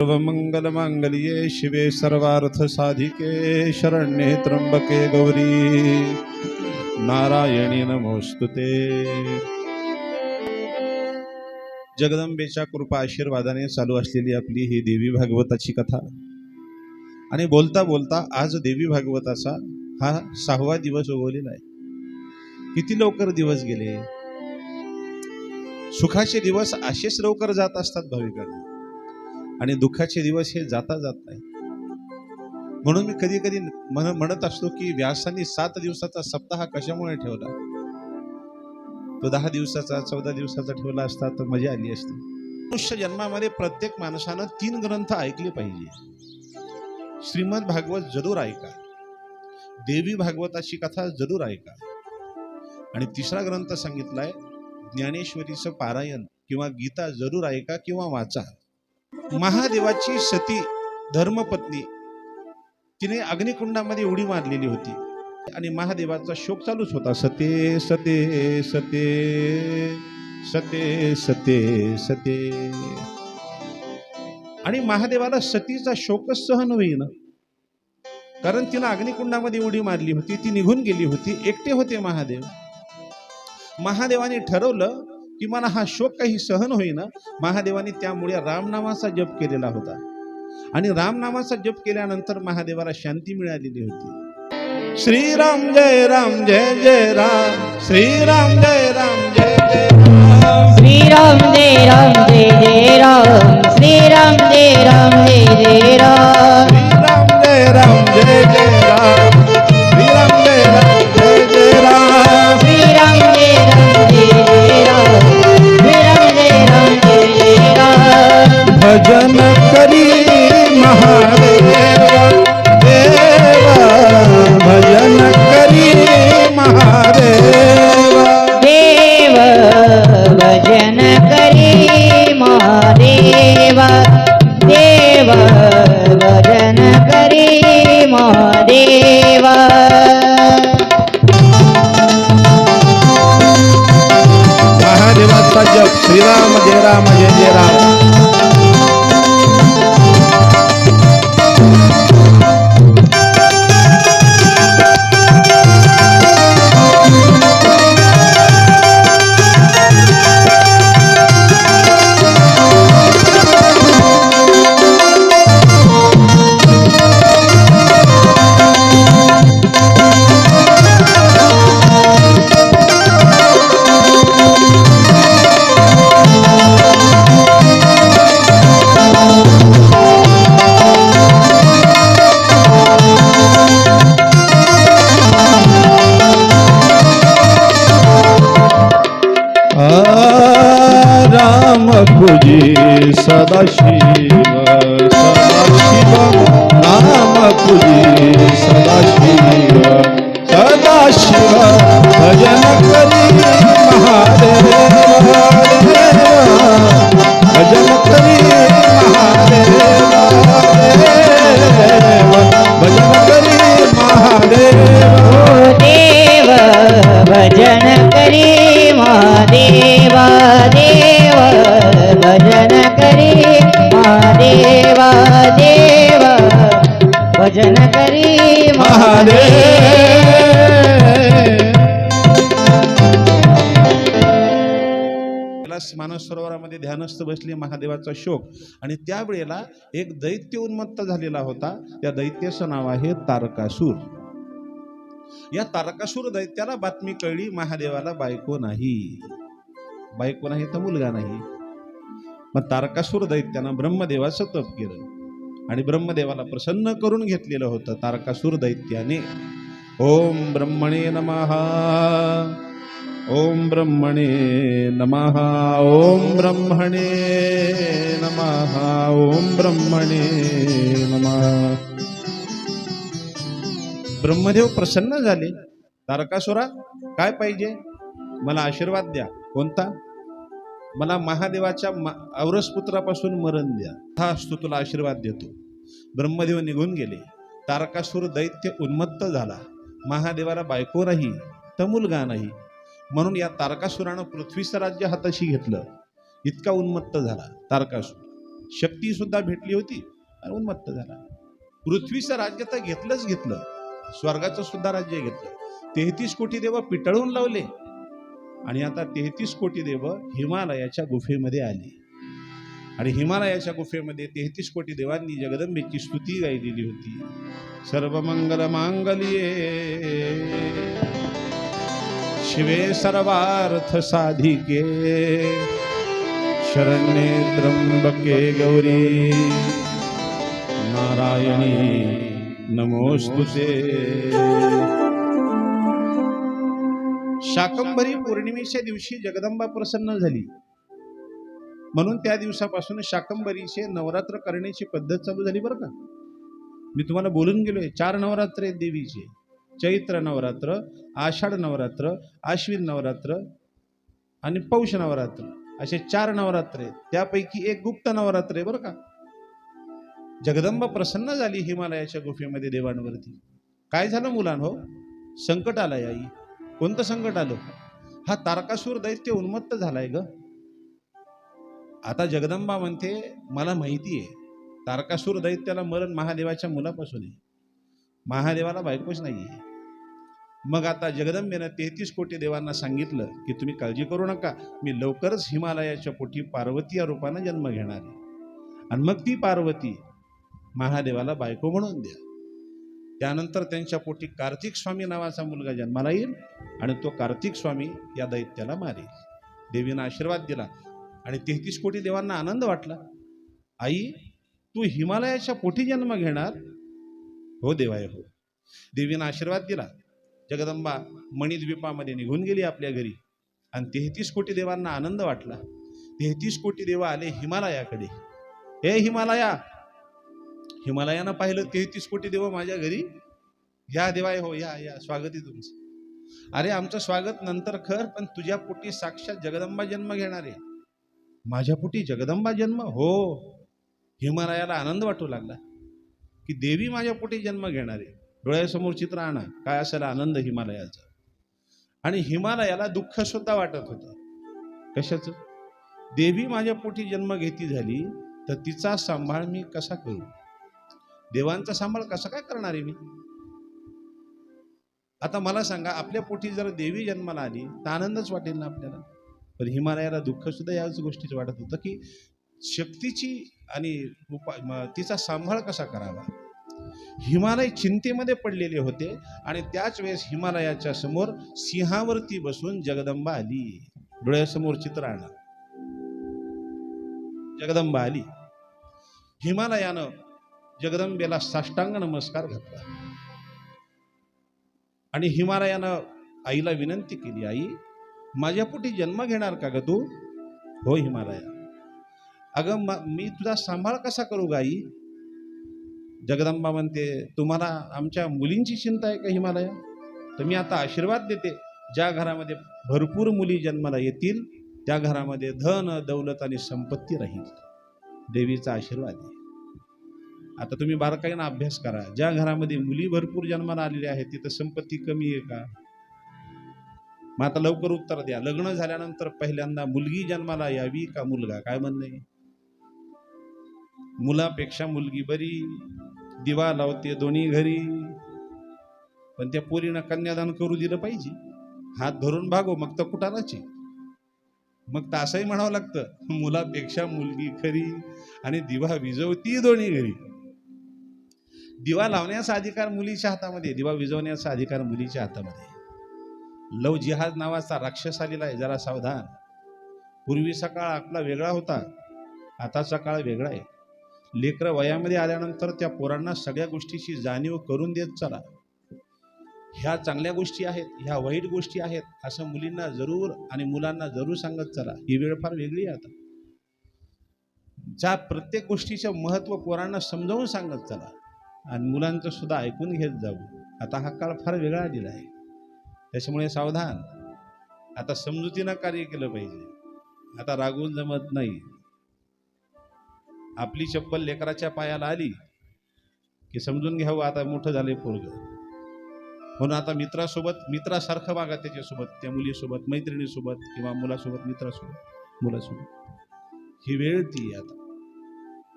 सर्वमङ्गलमाङ्गल्ये शिवे सर्वार्थसाधिके शरण्ये त्र्यंबके गौरी। नारायणी नमोस्तुते जगदंबेच्या कृपा आशीर्वादाने चालू असलेली आपली ही देवी भागवताची कथा. आणि बोलता बोलता आज देवी भागवताचा हा सहावा दिवस उगवलेला आहे. किती लवकर दिवस गेले? सुखाचे दिवस असेच लवकर जात असतात भाविकांना. आणि दुःखाचे दिवस हे जाता जात नाही म्हणून मी कधी कधी म्हण- म्हणत असतो की व्यासांनी सात दिवसाचा सप्ताह कशामुळे ठेवला? तो दहा दिवसाचा चौदा दिवसाचा ठेवला असता तर मजा आली असती. मनुष्य जन्मामध्ये प्रत्येक माणसानं तीन ग्रंथ ऐकले पाहिजे. श्रीमद भागवत जरूर ऐका. देवी भागवताची कथा जरूर ऐका. आणि तिसरा ग्रंथ सांगितलाय ज्ञानेश्वरीचं पारायण किंवा गीता जरूर ऐका किंवा वाचा. महादेवाची सती धर्मपत्नी. तिने अग्निकुंडामध्ये उडी मारलेली होती. आणि महादेवाचा शोक चालूच होता. सते सते सते सते सते सते. आणि महादेवाला सतीचा शोकच सहन होईना. कारण तिनं अग्निकुंडामध्ये उडी मारली होती. ती निघून गेली होती. एकटे होते महादेव. महादेवाने ठरवलं की मला हा शोक काही सहन होईना. महादेवाने त्यामुळे रामनामाचा जप केलेला होता. आणि रामनामाचा जप केल्यानंतर महादेवाला शांती मिळालेली होती. श्रीराम जय राम जय जय राम. श्रीराम जय राम जय जय राम. श्रीराम जय राम भजन करी महादेवा देवा भजन करी महादेवा देव भजन करी महादेवा। देव भजन करी महादेव महादेवाचा जप श्रीराम जय राम जय जय राम। महादेवाचा शोक. आणि त्यावेळेला एक दैत्य उन्मत्त झालेला होता. त्या दैत्याचं नाव आहे तारकासूर. या तारकासूर दैत्याला बातमी कळली महादेवाला बायको नाही. बायको नाही तर मुलगा नाही. मग तारकासूर दैत्यानं ब्रह्मदेवाचं तप केलं. आणि ब्रह्मदेवाला प्रसन्न करून घेतलेलं होतं तारकासूर दैत्याने. ओम ब्रह्मणे नमः. ओम ब्रह्मणे नमः। ओम ब्रह्मणे नमः। ओम ब्रह्मणे नमः। ब्रह्मदेव प्रसन्न झाले. तारकासुरा काय पाहिजे? मला आशीर्वाद द्या. कोणता? मला महादेवाच्या औरस औरसपुत्रापासून मरण द्या. हा असतो तुला आशीर्वाद देतो. ब्रह्मदेव निघून गेले. तारकासूर दैत्य उन्मत्त झाला. महादेवाला बायको नाही तर मुलगा नाही. म्हणून या तारकासुरानं पृथ्वीचं राज्य हाताशी घेतलं. इतका उन्मत्त झाला तारकासूर. शक्ती सुद्धा भेटली होती उन्मत्त झाला. पृथ्वीचं राज्य तर घेतलंच घेतलं. स्वर्गाचं सुद्धा राज्य घेतलं. तेहतीस कोटी देव पिटळून लावले. आणि आता तेहतीस कोटी देव हिमालयाच्या गुफेमध्ये आले. आणि हिमालयाच्या गुफेमध्ये तेहतीस कोटी देवांनी जगदंबेची स्तुती गायलेली होती. सर्व मंगल मांगल्ये शिवे सर्वार्थ साधिके। शरण्ये त्र्यंबके गौरी। नारायणी नमोस्तुते शाकंभरी पौर्णिमेच्या दिवशी जगदंबा प्रसन्न झाली. म्हणून त्या दिवसापासून शाकंभरीचे नवरात्र करण्याची पद्धत चालू झाली बरं का? मी तुम्हाला बोलून गेलोय चार नवरात्र आहेत देवीचे. चैत्र नवरात्र आषाढ नवरात्र आश्विन नवरात्र आणि पौष नवरात्र असे चार नवरात्र आहेत. त्यापैकी एक गुप्त नवरात्र आहे बरं का. जगदंबा प्रसन्न झाली हिमालयाच्या गुफेमध्ये देवांवरती. काय झालं मुलांनो? संकट आलंय आई. कोणतं संकट आलं? हा तारकासूर दैत्य उन्मत्त झालाय ग. आता जगदंबा म्हणते मला माहिती आहे तारकासूर दैत्याला मरण महादेवाच्या मुलापासून आहे. महादेवाला बायकोच नाही आहे मग आता जगदंबेनं तेहतीस कोटी देवांना सांगितलं की तुम्ही काळजी करू नका मी लवकरच हिमालयाच्या पोटी पार्वती या रूपानं जन्म घेणार आहे. आणि मग ती पार्वती महादेवाला बायको म्हणून द्या. त्यानंतर त्यांच्या पोटी कार्तिक स्वामी नावाचा मुलगा जन्माला येईल आणि तो कार्तिक स्वामी या दैत्याला मारेल. देवीनं आशीर्वाद दिला आणि तेहतीस कोटी देवांना आनंद वाटला. आई तू हिमालयाच्या पोटी जन्म घेणार? हो देवाय हो. देवीनं आशीर्वाद दिला. जगदंबा मणिद्वीपामध्ये निघून गेली आपल्या घरी. आणि तेहतीस कोटी देवांना आनंद वाटला. तेहतीस कोटी देव आले हिमालयाकडे. हे हिमालया! हिमालयानं पाहिलं तेहतीस कोटी देव माझ्या घरी. या देवाय हो या या स्वागत आहे तुमचं. अरे आमचं स्वागत नंतर खर पण तुझ्या पोटी साक्षात जगदंबा जन्म घेणार आहे. माझ्या पोटी जगदंबा जन्म? हो. हिमालयाला आनंद वाटू लागला. की देवी माझ्या पोटी जन्म घेणार आहे. डोळ्यासमोर चित्र आणा. काय असेल आनंद हिमालयाचा. आणि हिमालयाला दुःख सुद्धा वाटत होतं. कशाचं? देवी माझ्या पोटी जन्म घेती झाली तर तिचा सांभाळ मी कसा करू? देवांचा सांभाळ कसा काय करणार आहे मी? आता मला सांगा आपल्या पोटी जर देवी जन्माला आली तर आनंदच वाटेल ना आपल्याला? पण हिमालयाला दुःख सुद्धा याच गोष्टीचं वाटत होतं की शक्तीची आणि उपा तिचा सांभाळ कसा करावा? हिमालय चिंतेमध्ये पडलेले होते आणि त्याच वेळेस हिमालयाच्या समोर सिंहावरती बसून जगदंबा आली. डोळ्यासमोर चित्र आणा. जगदंबा आली. हिमालयानं जगदंबेला साष्टांग नमस्कार घातला. आणि हिमालयानं आईला विनंती केली आई माझ्या पोटी जन्म घेणार का ग तू? हो हिमालया. अगं मी तुझा सांभाळ कसा करू गाई जगदंबा म्हणते तुम्हाला आमच्या मुलींची चिंता आहे का हिमालया? तर मी आता आशीर्वाद देते. ज्या घरामध्ये भरपूर मुली जन्माला येतील त्या घरामध्ये धन दौलत आणि संपत्ती राहील. देवीचा आशीर्वाद आहे. आता तुम्ही बारकाईनं अभ्यास करा. ज्या घरामध्ये मुली भरपूर जन्माला आलेल्या आहेत तिथं संपत्ती कमी आहे का? मग आता लवकर उत्तर द्या. लग्न झाल्यानंतर पहिल्यांदा मुलगी जन्माला यावी का मुलगा? काय म्हणणं आहे? मुलापेक्षा मुलगी बरी. दिवा लावते दोन्ही घरी. पण त्या पोरीनं कन्यादान करू दिलं पाहिजे. हात धरून भागो मग तर कुठालाच मग तर असंही म्हणावं लागतं मुलापेक्षा मुलगी खरी आणि दिवा विजवती दोन्ही घरी. दिवा लावण्याचा अधिकार मुलीच्या हातामध्ये दिवा विजवण्याचा अधिकार मुलीच्या हातामध्ये लव जिहाज नावाचा राक्षस आलेला आहे जरा सावधान. पूर्वीचा काळ आपला वेगळा होता. आताचा काळ वेगळा आहे. लेकरं वयामध्ये आल्यानंतर त्या पोरांना सगळ्या गोष्टीची जाणीव करून देत चला. ह्या चांगल्या गोष्टी आहेत ह्या वाईट गोष्टी आहेत असं मुलींना जरूर आणि मुलांना जरूर सांगत चला. ही वेळ फार वेगळी आहे आता. ज्या प्रत्येक गोष्टीचं महत्त्व पोरांना समजावून सांगत चला आणि मुलांचं सुद्धा ऐकून घेत जाऊ. आता हा काळ फार वेगळा आलेला आहे. त्याच्यामुळे सावधान. आता समजुतीनं कार्य केलं पाहिजे. आता रागून जमत नाही. आपली चप्पल लेकराच्या पायाला आली की समजून घ्यावं हो, आता मोठं झालंय पोरग. म्हणून आता मित्रासोबत मित्रासारखं वागा त्याच्यासोबत त्या मुलीसोबत मैत्रिणीसोबत किंवा मुलासोबत मित्रासोबत मुलासोबत. ही वेळ ती आता.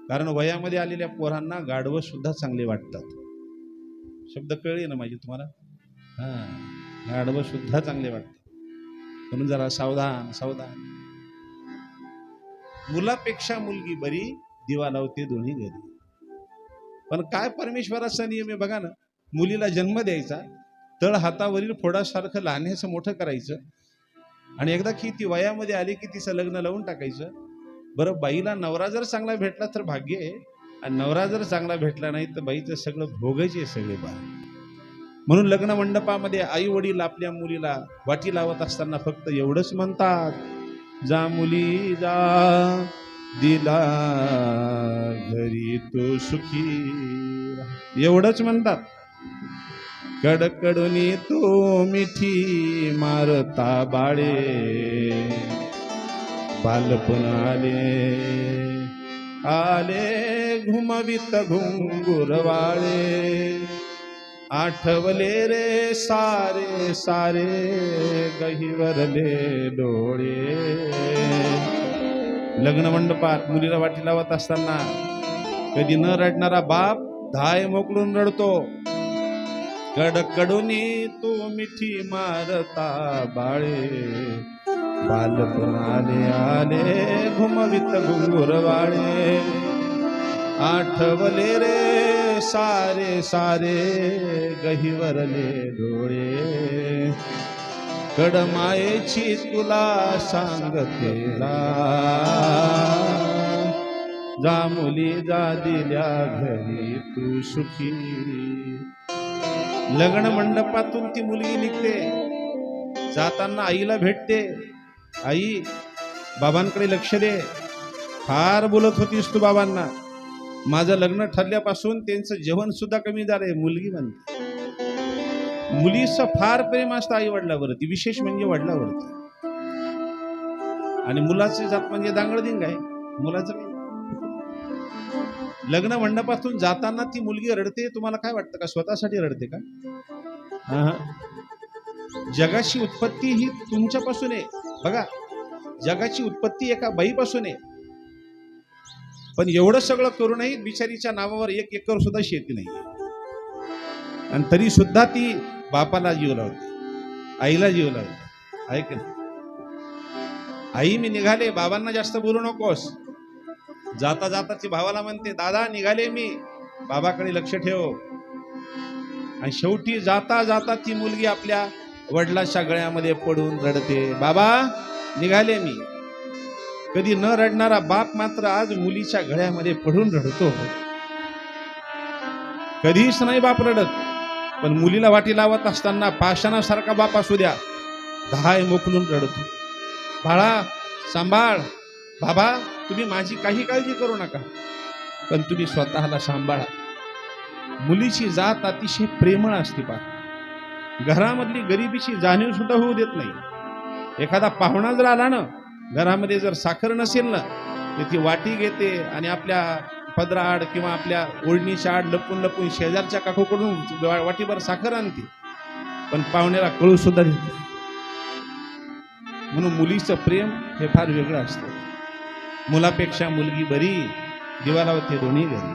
कारण वयामध्ये आलेल्या पोरांना गाढवं सुद्धा चांगले वाटतात. शब्द कळले ना माझी तुम्हाला? हां गाढवं सुद्धा चांगले वाटतात. म्हणून जरा सावधान सावधान. मुलापेक्षा मुलगी बरी दिवा लावते दोन्ही घरी. पण काय परमेश्वराचा नियम आहे बघा ना मुलीला जन्म द्यायचा तळ हातावरील फोडासारखं लहान्याचं मोठं करायचं आणि एकदा की ती वयामध्ये आली की तिचं लग्न लावून टाकायचं. बरं बाईला नवरा जर चांगला भेटला तर भाग्य आहे आणि नवरा जर चांगला भेटला नाही तर बाईचं सगळं भोगायचे आहे सगळे बा म्हणून लग्न मंडपामध्ये आई वडील आपल्या मुलीला वाटी लावत असताना फक्त एवढंच म्हणतात जा मुली जा. दिला घरी तो सुखी एवढंच म्हणतात. कडकडूनी तो मिठी मारता बाळे. बालपण आले आले घुमवित घुंगुरवाळे आठवले रे सारे सारे गहिवरले डोळे. लग्न मंडपात मुलीला वाटी लावत असताना कधी न रडणारा बाप धाय मोकळून रडतो. कडकडूनी तू मिठी मारता बाळे. बालपण आले आले घुमवित घुंगुरवाळे आठवले रे सारे सारे गहिवरले डोळे. कडमायेची तुला सांगते जा मुली जा दिल्या घरी तू सुखी. लग्न मंडपातून ती मुलगी निघते. जाताना आईला भेटते. आई बाबांकडे लक्ष दे. फार बोलत होतीस तू बाबांना. माझं लग्न ठरल्यापासून त्यांचं जेवण सुद्धा कमी झालंय मुलगी म्हणते. मुलीचं फार प्रेम असतं आई वडिलावरती विशेष म्हणजे वडिलावरती. आणि मुलाची जात म्हणजे दांगडदिंग आहे. मुलाचं लग्न मंडपातून जाताना ती मुलगी रडते तुम्हाला काय वाटतं का? स्वतःसाठी रडते का. जगाची उत्पत्ती ही तुमच्यापासून आहे. बघा जगाची उत्पत्ती एका बाईपासून आहे. पण एवढं सगळं करूनही बिचारीच्या नावावर एक एकर सुद्धा शेती नाही आणि तरी सुद्धा ती बापाला जीव लावते. आईला जीव लावते. ऐक ना आई मी निघाले. बाबांना जास्त बोलू नकोस. जाता जाता ती भावाला म्हणते दादा निघाले मी. बाबाकडे लक्ष ठेव. आणि शेवटी जाता जाता ती मुलगी आपल्या वडिलाच्या गळ्यामध्ये पडून रडते. बाबा निघाले मी. कधी न रडणारा बाप मात्र आज मुलीच्या गळ्यामध्ये पडून रडतो. कधीच नाही बाप रडत. पण मुलीला वाटी लावत असताना पाषाणासारखा बाप असू द्या. दहाय मोकलून रडतो. बाळा सांभाळ. बाबा तुम्ही माझी काही काळजी करू नका. पण तुम्ही स्वतःला सांभाळा. मुलीची जात अतिशय प्रेमळ असते पा घरामधली गरिबीची जाणीव सुद्धा होऊ देत नाही. एखादा पाहुणा जर आला ना घरामध्ये जर साखर नसेल ना तर ती वाटी घेते आणि आपल्या पदराआड किंवा आपल्या ओढणीच्या आड लपून लपून शेजारच्या काकूकडून वाटीभर साखर आणते. पण पाहुण्याला कळू सुद्धा देत नाही. म्हणून मुलीचं प्रेम हे फार वेगळं असतं. मुलापेक्षा मुलगी बरी दिवाला होते दोन्ही घरी.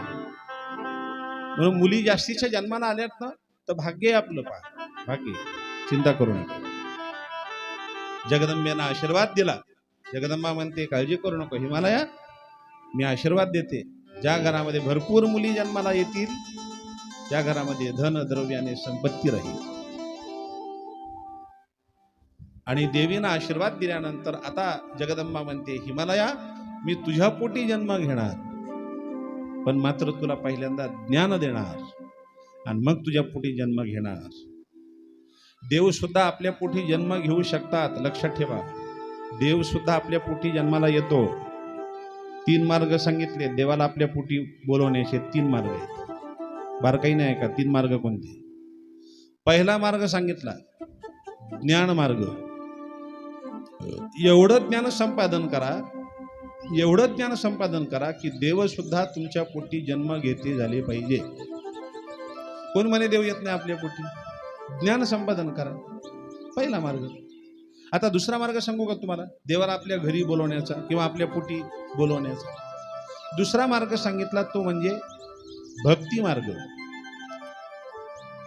म्हणून मुली जास्तीच्या जन्माला आल्यात ना तर भाग्य आहे आपलं पा भाग्य चिंता करू नका. जगदंबेनं आशीर्वाद दिला. जगदंबा म्हणते काळजी करू नको हिमालया. मी आशीर्वाद देते. ज्या घरामध्ये भरपूर मुली जन्माला येतील त्या घरामध्ये धन द्रव्याने संपत्ती राहील. आणि देवीनं आशीर्वाद दिल्यानंतर आता जगदंबा म्हणते हिमालया मी तुझ्या पोटी जन्म घेणार पण मात्र तुला पहिल्यांदा ज्ञान देणार आणि मग तुझ्या पोटी जन्म घेणार. देव सुद्धा आपल्या पोटी जन्म घेऊ शकतात लक्षात ठेवा. देव सुद्धा आपल्या पोटी जन्माला येतो. तीन मार्ग सांगितले देवाला आपल्या पोटी बोलवण्याचे तीन मार्ग आहेत. बारकाई नाही आहे का? तीन मार्ग कोणते? पहिला मार्ग सांगितला ज्ञान मार्ग. एवढं ज्ञान संपादन करा एवढं ज्ञान संपादन करा की देव सुद्धा तुमच्या पोटी जन्म घेते झाले पाहिजे. कोण म्हणे देव येत नाही आपल्या पोटी? ज्ञान संपादन करा. पहिला मार्ग. आता दुसरा मार्ग सांगू का तुम्हाला? देवाला आपल्या घरी बोलवण्याचा किंवा आपल्या पोटी बोलवण्याचा. दुसरा मार्ग सांगितला तो म्हणजे भक्ती मार्ग.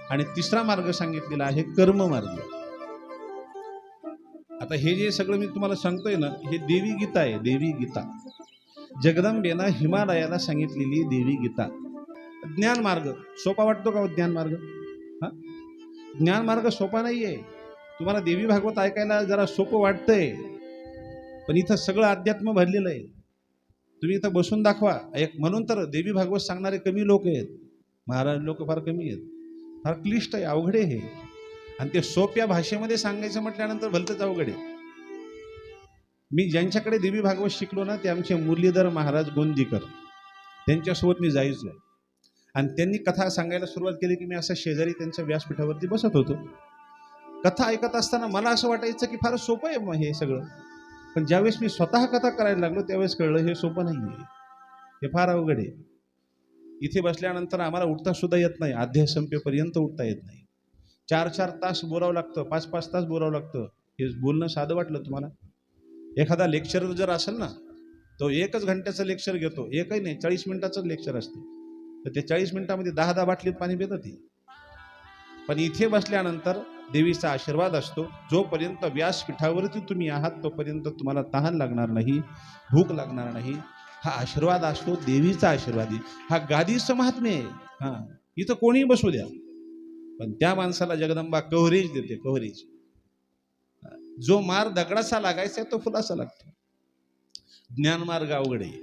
आणि तिसरा मार्ग सांगितलेला आहे कर्म मार्ग. आता हे जे सगळं मी तुम्हाला सांगतोय ना हे देवी गीता आहे देवी गीता. जगदंबेनं हिमालयाला सांगितलेली देवी गीता. ज्ञान मार्ग. सोपा वाटतो का हो ज्ञान मार्ग? हा? ज्ञान मार्ग सोपा नाहीये. तुम्हाला देवी भागवत ऐकायला जरा सोपं वाटतंय पण इथं सगळं अध्यात्म भरलेलं आहे. तुम्ही इथं बसून दाखवा. एक म्हणून तर देवी भागवत सांगणारे कमी लोक आहेत. महाराज लोक फार कमी आहेत. फार क्लिष्ट आहे अवघड आहे हे. आणि ते सोप्या भाषेमध्ये सांगायचं म्हटल्यानंतर भलतंच अवघड आहे. मी ज्यांच्याकडे देवी भागवत शिकलो ना ते आमचे मुरलीधर महाराज गोंदीकर. त्यांच्यासोबत मी जायचो. आणि त्यांनी कथा सांगायला सुरुवात केली की मी असं शेजारी त्यांच्या व्यासपीठावरती बसत होतो. कथा ऐकत असताना मला असं वाटायचं की फार सोपं आहे मग हे सगळं. पण ज्यावेळेस मी स्वतः कथा करायला लागलो त्यावेळेस कळलं हे सोपं नाही आहे. हे फार अवघड आहे. इथे बसल्यानंतर आम्हाला उठता सुद्धा येत नाही. अध्याय संपेपर्यंत उठता येत नाही. चार चार तास बोलावं लागतं. पाच पाच तास बोलावं लागतं. हे बोलणं साधं वाटलं तुम्हाला? एखादा लेक्चर जर असेल ना तो एकच घंट्याचं लेक्चर घेतो. एकही नाही चाळीस मिनिटाचं लेक्चर असतं. तर ते चाळीस मिनिटामध्ये दहा दहा बाटलीत पाणी पितं ती. पण इथे बसल्यानंतर देवीचा आशीर्वाद असतो. जोपर्यंत व्यासपीठावरती तुम्ही आहात तोपर्यंत तुम्हाला तहान लागणार नाही भूक लागणार नाही. हा आशीर्वाद असतो देवीचा आशीर्वाद हा गादीचं महात्म्य आहे. हा इथं कोणीही बसू द्या. पण त्या माणसाला जगदंबा कव्हरेज देते कव्हरेज. जो मार दगडाचा लागायचा तो फुलासा लागतो. ज्ञान मार्ग अवघड आहे.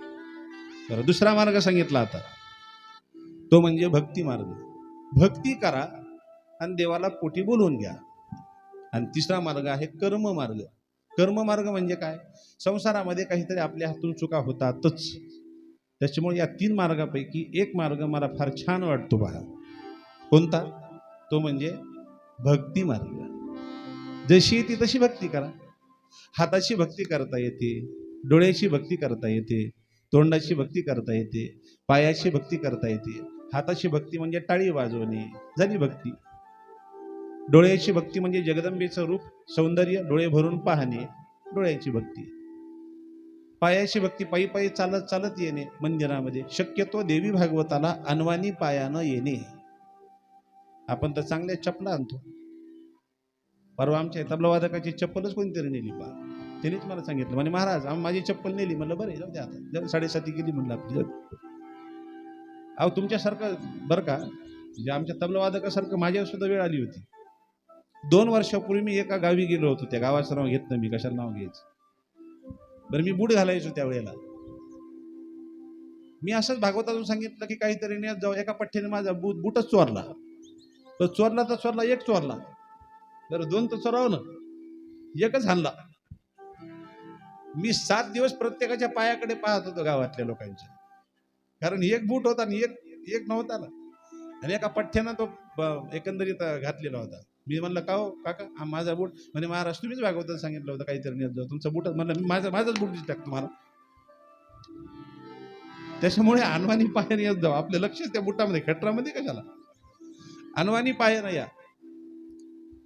तर दुसरा मार्ग सांगितला आता. तो म्हणजे भक्ती मार्ग. भक्ती करा आणि देवाला पोटी बोलवून घ्या. आणि तिसरा मार्ग आहे कर्म मार्ग. कर्म मार्ग म्हणजे काय? संसारामध्ये काहीतरी आपल्या हातून चुका होतातच. त्याच्यामुळे या तीन मार्गापैकी एक मार्ग मला फार छान वाटतो पहा कोणता? तो म्हणजे भक्ती मार्ग. जशी येते तशी भक्ती करा. हाताची भक्ती करता येते डोळ्याची भक्ती करता येते तोंडाची भक्ती करता येते पायाची भक्ती करता येते. हाताची भक्ती म्हणजे टाळी वाजवणे झाली भक्ती. डोळ्याची भक्ती म्हणजे जगदंबेचं रूप सौंदर्य डोळे भरून पाहणे डोळ्याची भक्ती. पायाची भक्ती पायी पायी चालत चालत येणे मंदिरामध्ये. शक्यतो देवी भागवताला अनवानी पायानं येणे. आपण तर चांगल्या चपला आणतो. परवा आमच्या तबलावादकाची चप्पलच कोणतरी नेली पा त्यानेच मला सांगितलं. म्हणे महाराज आम्ही माझी चप्पल नेली. म्हणलं बरं जाऊ द्या आता. साडेसाती गेली म्हणलं आपली अहो तुमच्यासारखं बरं का म्हणजे आमच्या तबलावादकासारखं माझ्यावर सुद्धा वेळ आली होती. दोन वर्षापूर्वी मी एका गावी गेलो होतो. त्या गावाचं नाव घेत नाही मी कशाला नाव घ्यायचं? बरं मी बूट घालायचो त्यावेळेला मी असंच भागवतातून सांगितलं की काहीतरी नेत जाऊ एका पठ्ठ्याने माझा बूट बूटच चोरला. तर चोरला तर चोरला एक चोरला. तर दोन तर चोराव ना. एकच हाणला. मी सात दिवस प्रत्येकाच्या पायाकडे पाहत होतो गावातल्या लोकांच्या कारण एक बूट होता आणि एक एक नव्हता ना. आणि एका पठ्ठ्यानं तो ब- एकंदरीत घातलेला होता. मी म्हणलं का हो काका? हा माझा बूट. म्हणजे महाराज तुम्हीच भागवताना सांगितलं होतं काहीतरी नेत जाऊ. तुमचा बूट म्हणलं मी माझा माझाच बूट टाक तुम्हाला? त्याच्यामुळे अनवानी पायाने येत जाऊ. आपलं लक्षच त्या बुटामध्ये खटरामध्ये कशाला? अनवानी पायानं या.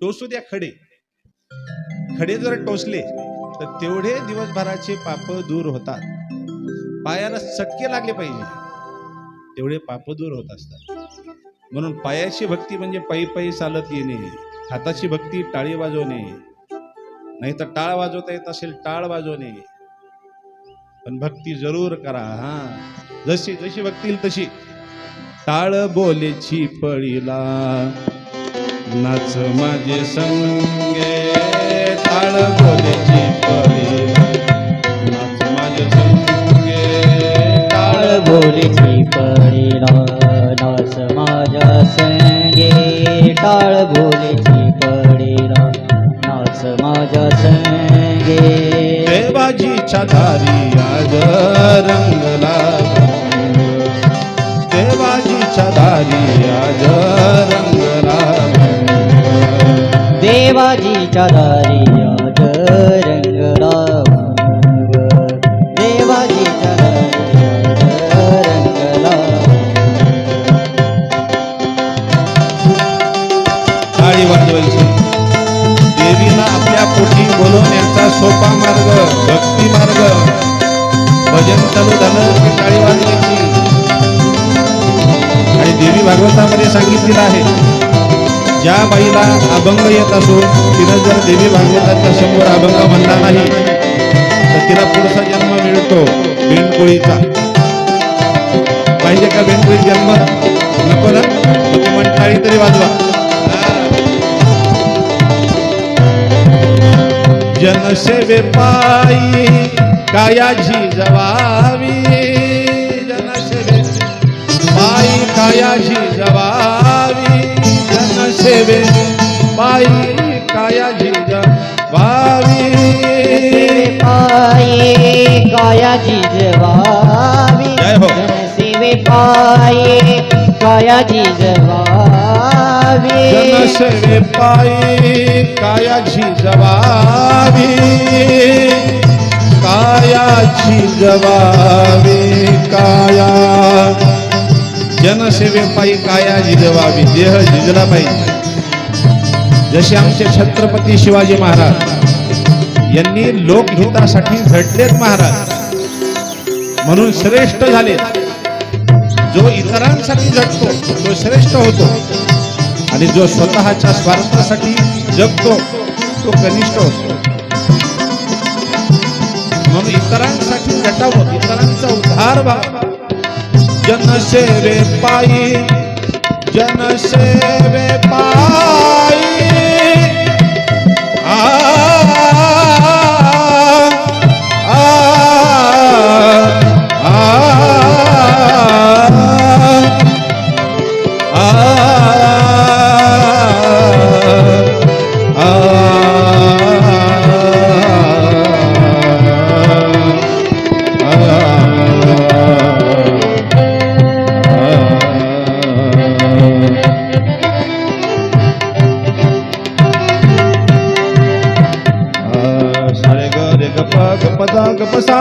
टोसू द्या खडे. खडे जर टोचले तर तेवढे दिवसभराचे पाप दूर होतात. पायाला चटके लागले पाहिजे. तेवढे पाप दूर होत असतात. म्हणून पायाची भक्ती म्हणजे पायी पायी चालत येणे. हाताची भक्ती टाळी वाजवणे. नाही तर टाळ वाजवता येत असेल टाळ वाजवणे. पण भक्ती जरूर करा हा. जशी जशी भक्ती येईल तशी. टाळ बोलेची पळीला. नाच माझे संगे. टाळ बोलेची पळीला. नाच माझे संगे. टाळ बोलेची पळीला. नाच माझ्या संगे. टाळ बोलेची नास माझ्या संगे देवाजीच्या धारी आज रंगला. भागवतामध्ये आहे. ज्या बाईला अभंग येत असो तिनं जर देवी भागवताच्या समोर अभंग म्हणला नाही तर तिला पुढचा जन्म मिळतो बेंडकोळीचा पाहिजे का बेंडकोळीत जन्म? नको ना? मग म्हणताळी तरी वाजवा. जनसेवे पायी कायाची जवावी जनसेवे पायी कायाची जवा जनसेवे पायी कायाची जवावी पाये कायाची जवावी जय हो. सेवे पाये कायाची जवावी जनसेवे पायी कायाची जवावी कायाची जवावी काया जनसेवे पायी काया। झिजवावी देह झिजला पाहिजे जसे आमचे छत्रपती शिवाजी महाराज यांनी लोकहितासाठी झटलेत महाराज म्हणून श्रेष्ठ झाले जो इतरांसाठी झटतो तो श्रेष्ठ होतो. आणि जो स्वतःच्या स्वार्थासाठी जगतो तो कनिष्ठ होतो. म्हणून इतरांसाठी झटावं इतरांचा उद्धार व्हावा. जनसेवे पायी जनसेवे पायी.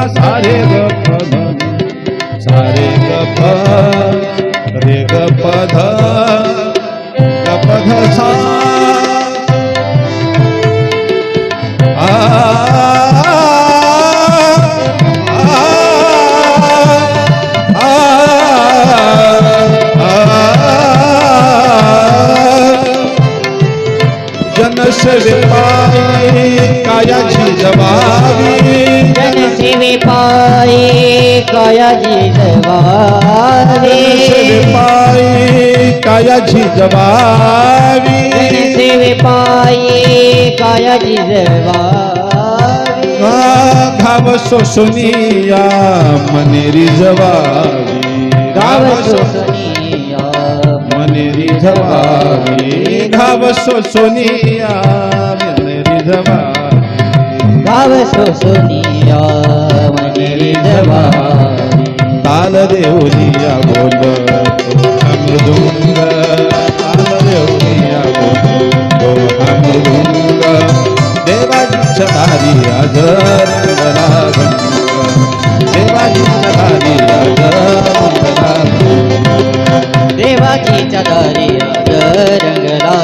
सारे ग प ध ग प रे ग प ध पायी कायाची जवावी जनसेवे पाये कायाची जवावी घाव सोसुनिया मनेरी जवावी गाव सोसनिया मनेरी जवावी घाव सोसुनिया मनेरी जवावी गाव सोसनिया मनेरी जवावी ताल देवलिया बोल। मृदुंग ताल देवलिया मृदुंग रंगला देवाची चदारी रंगला.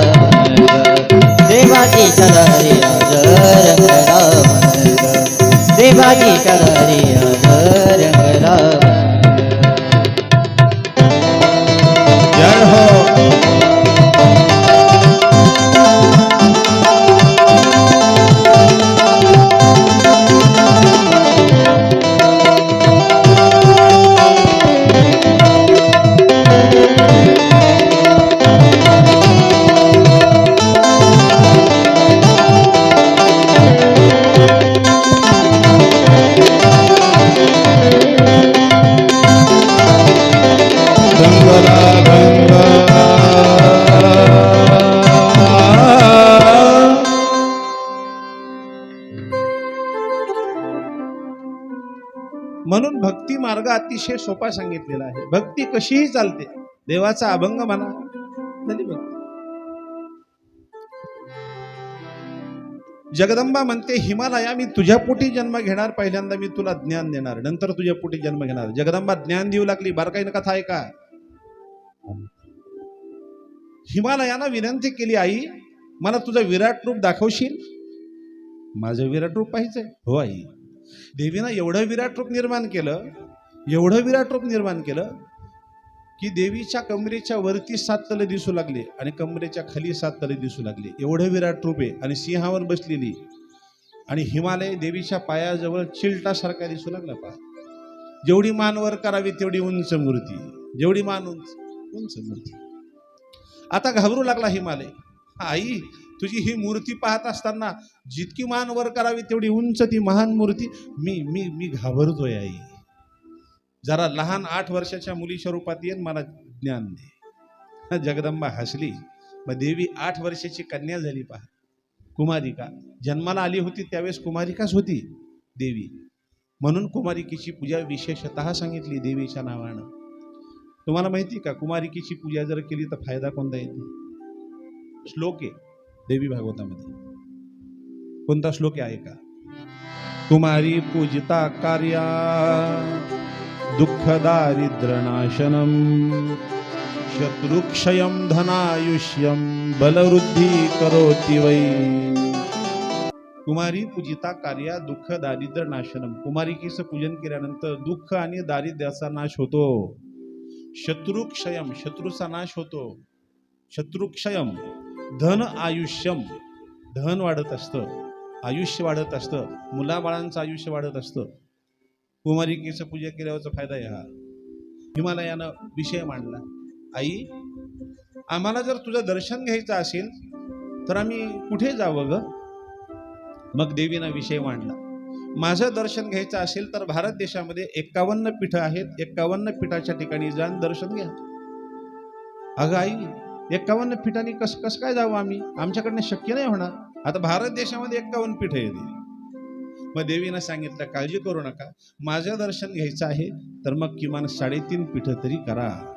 देवाची चदारी आज रंगला. देवाची अतिशय सोपा सांगितलेला आहे. भक्ती कशीही चालते देवाचा अभंग म्हणा. झाली भक्ती. जगदंबा म्हणते हिमालया मी तुझ्या पोटी जन्म घेणार पहिल्यांदा मी तुला ज्ञान देणार नंतर तुझ्या पोटी जन्म घेणार. जगदंबा ज्ञान देऊ लागली बारकाईनं कथा आहे का? हिमालयानं विनंती केली आई मला तुझं विराट रूप दाखवशील? माझं विराट रूप पाहिजे हो आई. देवीनं एवढं विराट रूप निर्माण केलं एवढं विराट रूप निर्माण केलं की देवीच्या कमरेच्या वरती सात तले दिसू लागले आणि कमरेच्या खाली सात तले दिसू लागले. एवढं विराट रूप आहे. आणि सिंहावर बसलेली आणि हिमालय देवीच्या पायाजवळ चिलटासारखा दिसू लागला पा जेवढी मान वर करावी तेवढी उंच मूर्ती. जेवढी मान उंच उंच मूर्ती. आता घाबरू लागला हिमालय. आई तुझी ही मूर्ती पाहत असताना जितकी मान वर करावी तेवढी उंच ती महान मूर्ती. मी मी मी घाबरतोय आई. जरा लहान आठ वर्षाच्या मुलीच्या रूपात येईन मला ज्ञान दे. जगदंबा हसली. मग देवी आठ वर्षाची कन्या झाली पहा. कुमारिका जन्माला आली होती त्यावेळेस कुमारिकाच होती देवी. म्हणून कुमारिकेची पूजा विशेषतः सांगितली देवीच्या नावानं. तुम्हाला माहिती का कुमारिकेची पूजा जर केली तर फायदा कोणता येतो? श्लोक आहे देवी भागवतामध्ये. कोणता श्लोक आहे का कुमारी पूजिता कार्या दुःख दारिद्र्य शत्रुक्षयं शत्रुक्षयम बलवृद्धी करोति वै। कुमारी पूजिता कार्या दुःख दारिद्र्य नाशनम कुमारिकेचं पूजन केल्यानंतर दुःख आणि दारिद्र्याचा नाश होतो। शत्रुक्षयम शत्रूचा नाश होतो। शत्रुक्षयम धन आयुष्यम धन वाढत असतं। आयुष्य वाढत असतं। मुलाबाळांचं आयुष्य वाढत असतं। कुमारिकेचं पूजा केल्यावरचा फायदा आहे हा. हिमालयानं विषय मांडला. आई आम्हाला जर तुझं दर्शन घ्यायचं असेल तर आम्ही कुठे जावं ग? मग देवीनं विषय मांडला. माझं दर्शन घ्यायचं असेल तर भारत देशामध्ये एक्कावन्न पीठं आहेत. एक्कावन्न पीठाच्या ठिकाणी जाऊन दर्शन घ्या. अगं आई एक्कावन्न पीठांनी कस कसं काय जावं आम्ही? आमच्याकडनं शक्य नाही होणार. आता भारत देशामध्ये एक्कावन्न पीठं येते मग देवीनं सांगितलं काळजी करू नका. माझं दर्शन घ्यायचं आहे तर मग किमान साडेतीन पीठं तरी करा.